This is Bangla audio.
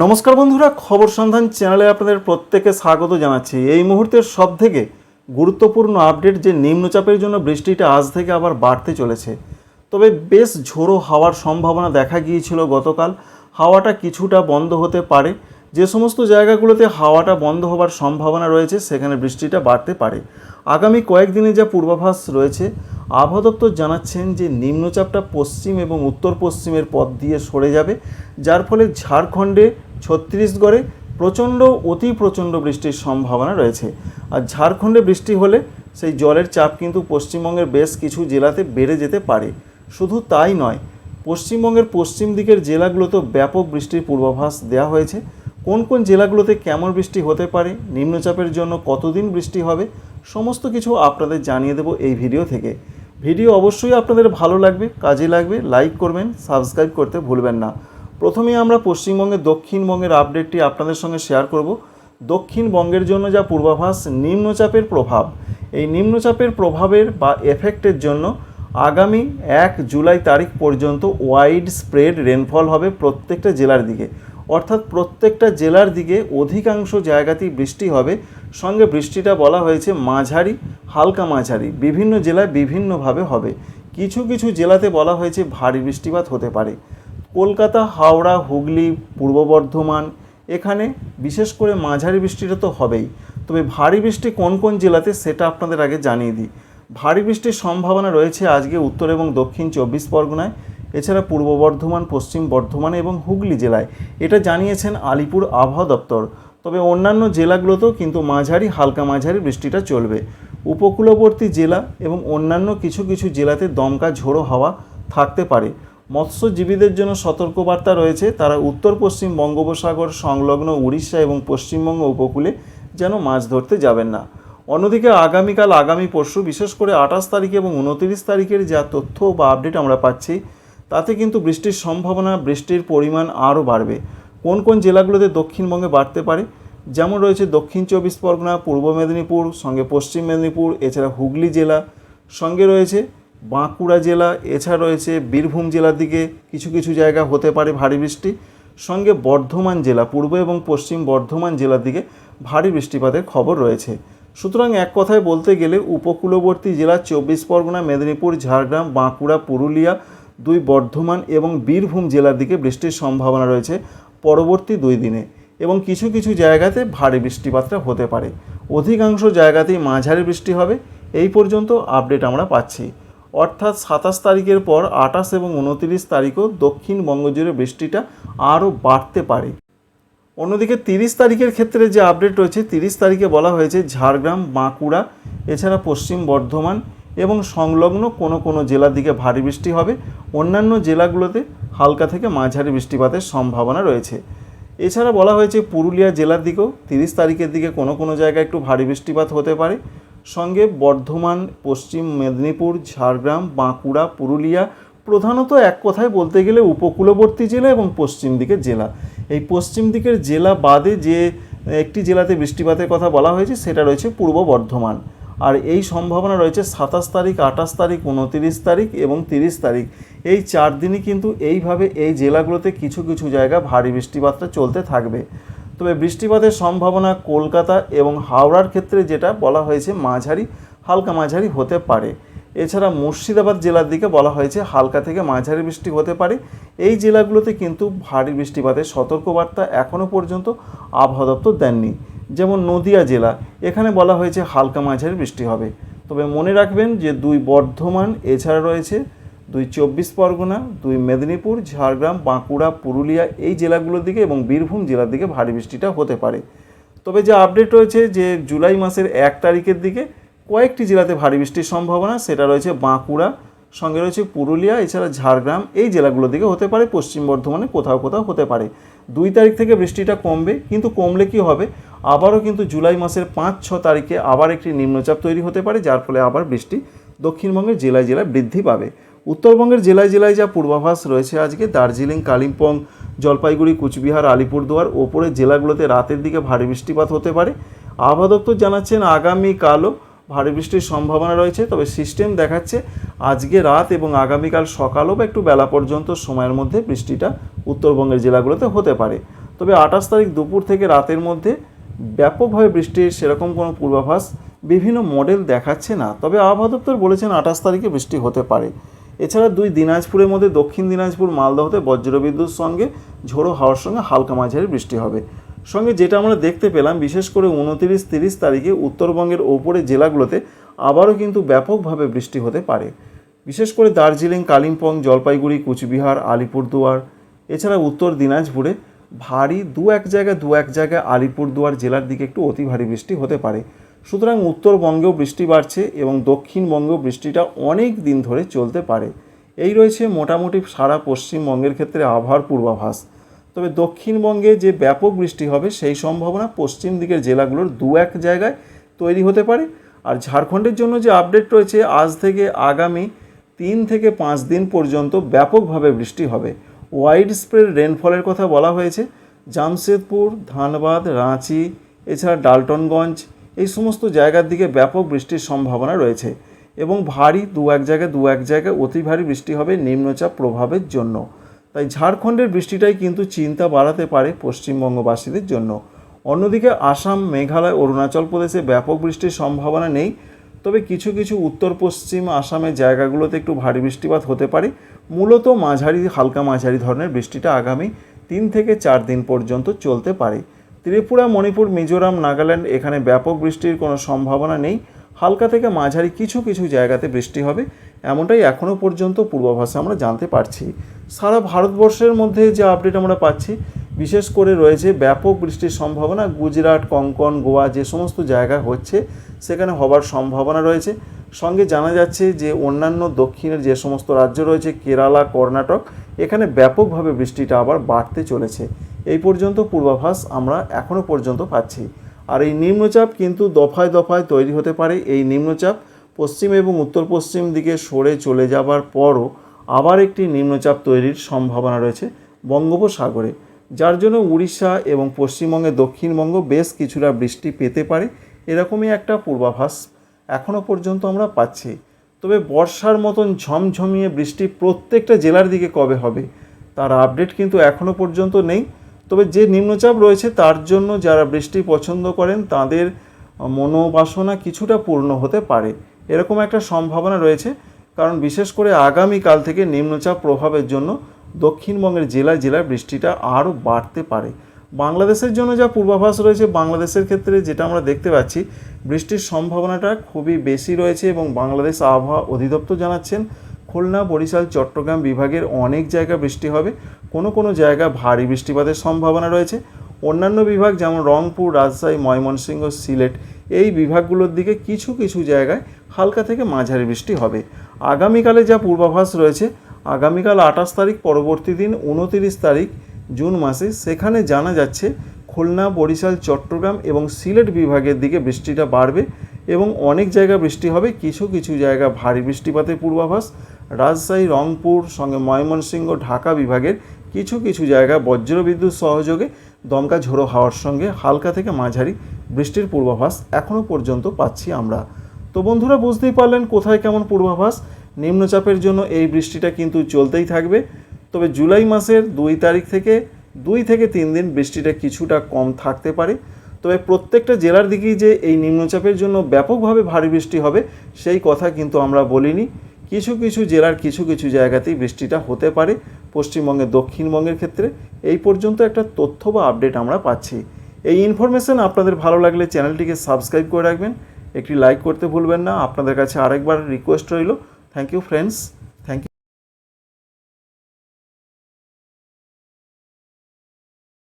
নমস্কার বন্ধুরা, খবর সন্ধান চ্যানেলে আপনাদের প্রত্যেকে স্বাগত জানাচ্ছি। এই মুহূর্তের সব থেকে গুরুত্বপূর্ণ আপডেট যে নিম্নচাপের জন্য বৃষ্টিটা আজ থেকে আবার বাড়তে চলেছে। তবে বেশ ঝোড়ো হাওয়ার সম্ভাবনা দেখা গিয়েছিল গতকাল। হাওয়াটা কিছুটা বন্ধ হতে পারে। যে সমস্ত জায়গাগুলোতে হাওয়াটা বন্ধ হবার সম্ভাবনা রয়েছে, সেখানে বৃষ্টিটা বাড়তে পারে। আগামী কয়েকদিনে যা পূর্বাভাস রয়েছে আবহাওয়া দপ্তর জানাচ্ছেন যে নিম্নচাপটা পশ্চিম এবং উত্তর পশ্চিমের পথ দিয়ে সরে যাবে, যার ফলে ঝাড়খণ্ডে, ছত্তিশগড়ে প্রচণ্ড, অতি প্রচণ্ড বৃষ্টির সম্ভাবনা রয়েছে। আর ঝাড়খণ্ডে বৃষ্টি হলে সেই জলের চাপ কিন্তু পশ্চিমবঙ্গের বেশ কিছু জেলাতে বেড়ে যেতে পারে। শুধু তাই নয়, পশ্চিমবঙ্গের পশ্চিম দিকের জেলাগুলোতেও ব্যাপক বৃষ্টির পূর্বাভাস দেওয়া হয়েছে। কোন কোন জেলাগুলোতে কেমন বৃষ্টি হতে পারে, নিম্নচাপের জন্য কতদিন বৃষ্টি হবে, সমস্ত কিছু আপনাদের জানিয়ে দেব এই ভিডিও থেকে। ভিডিও অবশ্যই আপনাদের ভালো লাগবে, কাজে লাগবে লাইক করবেন সাবস্ক্রাইব করতে ভুলবেন না। প্রথমে আমরা পশ্চিমবঙ্গের দক্ষিণবঙ্গের আপডেটটি আপনাদের সঙ্গে শেয়ার করব। দক্ষিণবঙ্গের জন্য যা পূর্বাভাস, নিম্নচাপের প্রভাব। এই নিম্নচাপের প্রভাবের বা এফেক্টের জন্য আগামী এক জুলাই তারিখ পর্যন্ত ওয়াইড স্প্রেড রেনফল হবে প্রত্যেকটা জেলার দিকে। অর্থাৎ প্রত্যেকটা জেলার দিকে অধিকাংশ জায়গাতেই বৃষ্টি হবে। সঙ্গে বৃষ্টিটা বলা হয়েছে মাঝারি, হালকা মাঝারি। বিভিন্ন জেলায় বিভিন্নভাবে হবে। কিছু কিছু জেলাতে বলা হয়েছে ভারী বৃষ্টিপাত হতে পারে। কলকাতা, হাওড়া, হুগলি, পূর্ব বর্ধমান, এখানে বিশেষ করে মাঝারি বৃষ্টিটা তো হবেই। তবে ভারী বৃষ্টি কোন কোন জেলাতে সেটা আপনাদের আগে জানিয়ে দিই। ভারী বৃষ্টির সম্ভাবনা রয়েছে আজকে উত্তর এবং দক্ষিণ চব্বিশ পরগনায়। এছাড়া পূর্ব বর্ধমান, পশ্চিম বর্ধমান এবং হুগলি জেলায়। এটা জানিয়েছেন আলিপুর আবহাওয়া দপ্তর। তবে অন্যান্য জেলাগুলোতেও কিন্তু মাঝারি, হালকা মাঝারি বৃষ্টিটা চলবে। উপকূলবর্তী জেলা এবং অন্যান্য কিছু কিছু জেলাতে দমকা ঝোড়ো হাওয়া থাকতে পারে। মৎস্যজীবীদের জন্য সতর্কবার্তা রয়েছে, তারা উত্তর পশ্চিম বঙ্গোপসাগর, সংলগ্ন উড়িষ্যা এবং পশ্চিমবঙ্গ উপকূলে যেন মাছ ধরতে যাবেন না। অন্যদিকে আগামীকাল, আগামী পরশু, বিশেষ করে আঠাশ তারিখ এবং উনতিরিশ তারিখের যা তথ্য বা আপডেট আমরা পাচ্ছি তাতে কিন্তু বৃষ্টির সম্ভাবনা, বৃষ্টির পরিমাণ আরও বাড়বে। কোন কোন জেলাগুলোতে দক্ষিণবঙ্গে বাড়তে পারে? যেমন রয়েছে দক্ষিণ চব্বিশ পরগনা, পূর্ব মেদিনীপুর, সঙ্গে পশ্চিম মেদিনীপুর, এছাড়া হুগলি জেলা, সঙ্গে রয়েছে বাঁকুড়া জেলা, এছাড়া রয়েছে বীরভূম জেলার দিকে কিছু কিছু জায়গা হতে পারে ভারী বৃষ্টি। সঙ্গে বর্ধমান জেলা, পূর্ব এবং পশ্চিম বর্ধমান জেলার দিকে ভারী বৃষ্টিপাতের খবর রয়েছে। সুতরাং এক কথায় বলতে গেলে উপকূলবর্তী জেলা চব্বিশ পরগনা, মেদিনীপুর, ঝাড়গ্রাম, বাঁকুড়া, পুরুলিয়া দুই বর্ধমান এবং বীরভূম জেলার দিকে বৃষ্টির সম্ভাবনা রয়েছে পরবর্তী দুই দিনে এবং কিছু কিছু জায়গাতে ভারী বৃষ্টিপাতটা হতে পারে। অধিকাংশ জায়গাতেই মাঝারি বৃষ্টি হবে। এই পর্যন্ত আপডেট আমরা পাচ্ছি। অর্থাৎ সাতাশ তারিখের পর আঠাশ এবং উনতিরিশ তারিখও দক্ষিণবঙ্গ জুড়ে বৃষ্টিটা আরও বাড়তে পারে। অন্যদিকে তিরিশ তারিখের ক্ষেত্রে যে আপডেট রয়েছে, তিরিশ তারিখে বলা হয়েছে ঝাড়গ্রাম, বাঁকুড়া, এছাড়া পশ্চিম বর্ধমান এবং সংলগ্ন কোনো কোনো জেলার দিকে ভারী বৃষ্টি হবে। অন্যান্য জেলাগুলোতে হালকা থেকে মাঝারি বৃষ্টিপাতের সম্ভাবনা রয়েছে। এছাড়া বলা হয়েছে, পুরুলিয়া জেলার দিকেও তিরিশ তারিখের দিকে কোনো কোনো জায়গায় একটু ভারী বৃষ্টিপাত হতে পারে। সঙ্গে বর্ধমান, পশ্চিম মেদিনীপুর, ঝাড়গ্রাম, বাঁকুড়া, পুরুলিয়া প্রধানত এক কথায় বলতে গেলে উপকূলবর্তী জেলা এবং পশ্চিম দিকের জেলা। এই পশ্চিম দিকের জেলা বাদে যে একটি জেলাতে বৃষ্টিপাতের কথা বলা হয়েছে, সেটা রয়েছে পূর্ব বর্ধমান। আর এই সম্ভাবনা রয়েছে সাতাশ তারিখ, আঠাশ তারিখ, উনতিরিশ তারিখ এবং তিরিশ তারিখ। এই চার দিনই কিন্তু এইভাবে এই জেলাগুলোতে কিছু কিছু জায়গা ভারী বৃষ্টিপাতটা চলতে থাকবে। তবে বৃষ্টিপাতের সম্ভাবনা কলকাতা এবং হাওড়ার ক্ষেত্রে যেটা বলা হয়েছে মাঝারি, হালকা মাঝারি হতে পারে। এছাড়া মুর্শিদাবাদ জেলার দিকে বলা হয়েছে হালকা থেকে মাঝারি বৃষ্টি হতে পারে। এই জেলাগুলোতে কিন্তু ভারী বৃষ্টিপাতের সতর্কবার্তা এখনও পর্যন্ত আবহাওয়া দপ্তর দেননি। যেমন নদিয়া জেলা, এখানে বলা হয়েছে হালকা মাঝারি বৃষ্টি হবে। তবে মনে রাখবেন যে দুই বর্ধমান এছাড়া রয়েছে, দুই চব্বিশ পরগনা, দুই মেদিনীপুর, ঝাড়গ্রাম, বাঁকুড়া, পুরুলিয়া এই জেলাগুলোর দিকে এবং বীরভূম জেলার দিকে ভারী বৃষ্টিটা হতে পারে। তবে যে আপডেট রয়েছে যে জুলাই মাসের এক তারিখের দিকে কয়েকটি জেলাতে ভারী বৃষ্টির সম্ভাবনা, সেটা রয়েছে বাঁকুড়া, সঙ্গে রয়েছে পুরুলিয়া, এছাড়া ঝাড়গ্রাম এই জেলাগুলোর দিকে হতে পারে, পশ্চিম বর্ধমানে কোথাও কোথাও হতে পারে। দুই তারিখ থেকে বৃষ্টিটা কমবে, কিন্তু কমলে কি হবে? আবারও কিন্তু জুলাই মাসের পাঁচ, ছ তারিখে আবার একটি নিম্নচাপ তৈরি হতে পারে, যার ফলে আবার বৃষ্টি দক্ষিণবঙ্গের জেলায় জেলায় বৃদ্ধি পাবে। উত্তরবঙ্গের জেলায় জেলায় যা পূর্বাভাস রয়েছে আজকে, দার্জিলিং, কালিম্পং, জলপাইগুড়ি, কুচবিহার, আলিপুরদুয়ার, ওপরের জেলাগুলোতে রাতের দিকে ভারী বৃষ্টিপাত হতে পারে। আবহাওয়া দপ্তর জানাচ্ছেন, আগামীকালও ভারী বৃষ্টির সম্ভাবনা রয়েছে, তবে সিস্টেম দেখাচ্ছে আজকে রাত এবং আগামীকাল সকালও বা একটু বেলা পর্যন্ত সময়ের মধ্যে বৃষ্টিটা উত্তরবঙ্গের জেলাগুলোতে হতে পারে। তবে আঠাশ তারিখ দুপুর থেকে রাতের মধ্যে ব্যাপকভাবে বৃষ্টির সেরকম কোনো পূর্বাভাস বিভিন্ন মডেল দেখাচ্ছে না। তবে আবহাওয়া দপ্তর বলেছেন আঠাশ তারিখে বৃষ্টি হতে পারে। এছাড়া দুই দিনাজপুরের মধ্যে দক্ষিণ দিনাজপুর, মালদহতে বজ্রবিদ্যুৎ সঙ্গে ঝোড়ো হাওয়ার সঙ্গে হালকা মাঝারি বৃষ্টি হবে। সঙ্গে যেটা আমরা দেখতে পেলাম, বিশেষ করে উনতিরিশ, তিরিশ তারিখে উত্তরবঙ্গের ওপরে জেলাগুলোতে আবারও কিন্তু ব্যাপকভাবে বৃষ্টি হতে পারে। বিশেষ করে দার্জিলিং, কালিম্পং, জলপাইগুড়ি, কুচবিহার, আলিপুরদুয়ার, এছাড়া উত্তর দিনাজপুরে ভারী দু এক জায়গায় দু এক জায়গায় আলিপুরদুয়ার জেলার দিকে একটু অতি ভারী বৃষ্টি হতে পারে। সুতরাং উত্তরবঙ্গেও বৃষ্টি বাড়ছে এবং দক্ষিণবঙ্গেও বৃষ্টিটা অনেক দিন ধরে চলতে পারে। এই রয়েছে মোটামুটি সারা পশ্চিমবঙ্গের ক্ষেত্রে আবহাওয়ার পূর্বাভাস। তবে দক্ষিণবঙ্গে যে ব্যাপক বৃষ্টি হবে সেই সম্ভাবনা পশ্চিম দিকের জেলাগুলোর দু এক জায়গায় তৈরি হতে পারে। আর ঝাড়খণ্ডের জন্য যে আপডেট রয়েছে, আজ থেকে আগামী তিন থেকে পাঁচ দিন পর্যন্ত ব্যাপকভাবে বৃষ্টি হবে। ওয়াইড স্প্রেড রেনফলের কথা বলা হয়েছে। জামশেদপুর, ধানবাদ, রাঁচি, এছাড়া ডালটনগঞ্জ, এই সমস্ত জায়গার দিকে ব্যাপক বৃষ্টির সম্ভাবনা রয়েছে এবং ভারী দু এক জায়গায় দু এক জায়গায় অতি ভারী বৃষ্টি হবে নিম্নচাপ প্রভাবের জন্য। তাই ঝাড়খণ্ডের বৃষ্টিটাই কিন্তু চিন্তা বাড়াতে পারে পশ্চিমবঙ্গবাসীদের জন্য। অন্যদিকে আসাম, মেঘালয়, অরুণাচল প্রদেশে ব্যাপক বৃষ্টির সম্ভাবনা নেই। তবে কিছু কিছু উত্তর পশ্চিম আসামের জায়গাগুলোতে একটু ভারী বৃষ্টিপাত হতে পারে। মূলত মাঝারি, হালকা মাঝারি ধরনের বৃষ্টিটা আগামী তিন থেকে চার দিন পর্যন্ত চলতে পারে। ত্রিপুরা, মণিপুর, মিজোরাম, নাগাল্যান্ড এখানে ব্যাপক বৃষ্টির কোনো সম্ভাবনা নেই। হালকা থেকে মাঝারি কিছু কিছু জায়গাতে বৃষ্টি হবে। এমনটাই এখনও পর্যন্ত পূর্বাভাসে আমরা জানতে পারছি। সারা ভারতবর্ষের মধ্যে যে আপডেট আমরা পাচ্ছি, বিশেষ করে রয়েছে ব্যাপক বৃষ্টির সম্ভাবনা, গুজরাট, কঙ্কন, গোয়া যে সমস্ত জায়গা হচ্ছে, সেখানে হবার সম্ভাবনা রয়েছে। সঙ্গে জানা যাচ্ছে যে অন্যান্য দক্ষিণের যে সমস্ত রাজ্য রয়েছে, কেরালা, কর্ণাটক, এখানে ব্যাপকভাবে বৃষ্টিটা আবার বাড়তে চলেছে। এই পর্যন্ত পূর্বাভাস আমরা এখনও পর্যন্ত পাচ্ছি। আর এই নিম্নচাপ কিন্তু দফায় দফায় তৈরি হতে পারে। এই নিম্নচাপ পশ্চিম এবং উত্তর পশ্চিম দিকে সরে চলে যাবার পরও আবার একটি নিম্নচাপ তৈরির সম্ভাবনা রয়েছে বঙ্গোপসাগরে, যার জন্য উড়িষ্যা এবং পশ্চিমবঙ্গের দক্ষিণবঙ্গ বেশ কিছুটা বৃষ্টি পেতে পারে, এরকমই একটা পূর্বাভাস এখনও পর্যন্ত আমরা পাচ্ছি। তবে বর্ষার মতন ঝমঝমিয়ে বৃষ্টি প্রত্যেকটা জেলার দিকে কবে হবে, তার আপডেট কিন্তু এখনও পর্যন্ত নেই। তবে যে নিম্নচাপ রয়েছে, তার জন্য যারা বৃষ্টি পছন্দ করেন, তাদের মনোবাসনা কিছুটা পূর্ণ হতে পারে। এরকম একটা সম্ভাবনা রয়েছে, কারণ বিশেষ করে আগামীকাল থেকে নিম্নচাপ প্রভাবের জন্য দক্ষিণবঙ্গের জেলায় জেলায় বৃষ্টিটা আরও বাড়তে পারে। বাংলাদেশের জন্য যা পূর্বাভাস রয়েছে, বাংলাদেশের ক্ষেত্রে যেটা আমরা দেখতে পাচ্ছি, বৃষ্টির সম্ভাবনাটা খুবই বেশি রয়েছে এবং বাংলাদেশ আবহাওয়া অধিদপ্তর জানাচ্ছেন, খুলনা, বরিশাল, চট্টগ্রাম বিভাগের অনেক জায়গা বৃষ্টি হবে। কোনো কোনো জায়গা ভারী বৃষ্টিপাতের সম্ভাবনা রয়েছে। অন্যান্য বিভাগ যেমন রংপুর, রাজশাহী, ময়মনসিংহ, সিলেট এই বিভাগগুলোর দিকে কিছু কিছু জায়গায় হালকা থেকে মাঝারি বৃষ্টি হবে। আগামীকালে যা পূর্বাভাস রয়েছে, আগামীকাল আঠাশ তারিখ, পরবর্তী দিন উনতিরিশ তারিখ, জুন মাসে, সেখানে জানা যাচ্ছে খুলনা, বরিশাল, চট্টগ্রাম এবং সিলেট বিভাগের দিকে বৃষ্টিটা বাড়বে এবং অনেক জায়গা বৃষ্টি হবে, কিছু কিছু জায়গা ভারী বৃষ্টিপাতের পূর্বাভাস। রাজশাহী, রংপুর, সঙ্গে ময়মনসিংহ, ঢাকা বিভাগের কিছু কিছু জায়গা বজ্রবিদ্যুৎ সহযোগে দমকা ঝোড়ো হাওয়ার সঙ্গে হালকা থেকে মাঝারি বৃষ্টির পূর্বাভাস এখনও পর্যন্ত পাচ্ছি আমরা। তো বন্ধুরা, বুঝতেই পারলেন কোথায় কেমন পূর্বাভাস। নিম্নচাপের জন্য এই বৃষ্টিটা কিন্তু চলতেই থাকবে। তবে জুলাই মাসের দুই তারিখ থেকে দুই থেকে তিন দিন বৃষ্টিটা কিছুটা কম থাকতে পারে। তবে প্রত্যেকটা জেলার দিকেই যে এই নিম্নচাপের জন্য ব্যাপকভাবে ভারী বৃষ্টি হবে, সেই কথা কিন্তু আমরা বলিনি। কিছু কিছু জেলার কিছু কিছু জায়গাতেই বৃষ্টিটা হতে পারে। পশ্চিমবঙ্গের, দক্ষিণবঙ্গের ক্ষেত্রে এই পর্যন্ত একটা তথ্য বা আপডেট আমরা পাচ্ছি। এই ইনফরমেশান আপনাদের ভালো লাগলে চ্যানেলটিকে সাবস্ক্রাইব করে রাখবেন। একটি লাইক করতে ভুলবেন না। আপনাদের কাছে আরেকবার রিকোয়েস্ট রইল। Thank you friends